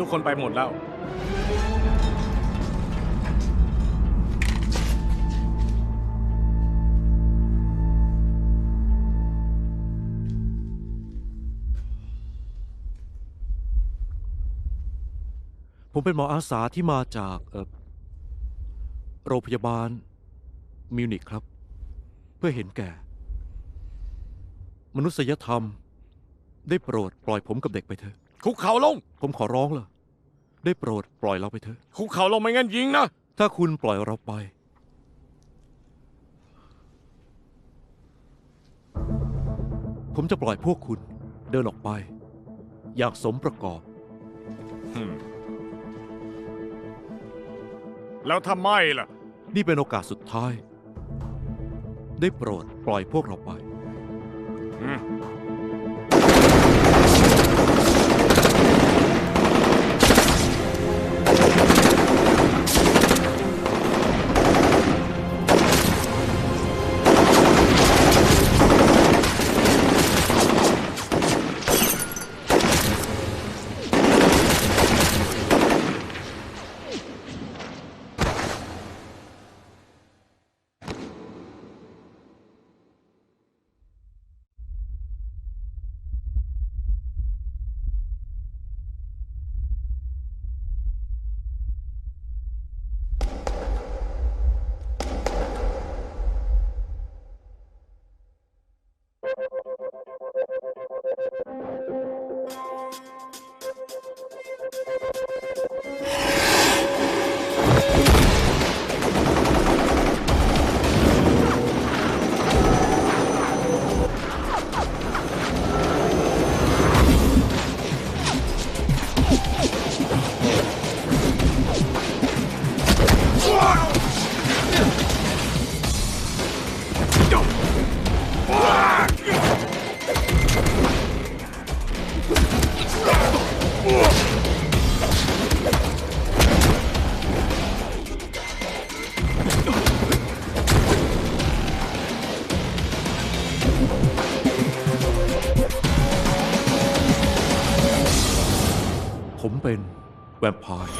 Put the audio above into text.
ทุกคนไปหมดแล้ว ผมเป็นหมออาสาที่มาจากเอ่อโรงพยาบาลมิวนิกครับ เพื่อเห็นแก่ มนุษยธรรม ได้โปรดปล่อยผมกับเด็กไปเถอะ คุกเข่าลง ผมขอร้องเลยได้โปรดปล่อยเราไปเถอะ คุกเข่าลงไม่งั้นยิงนะ ถ้าคุณปล่อยเราไป ผมจะปล่อยพวกคุณเดินออกไป อย่างสมประกอบ แล้วทำไมล่ะ นี่เป็นโอกาสสุดท้าย ได้โปรดปล่อยพวกเราไป อืม ผมเป็นแวมไพร์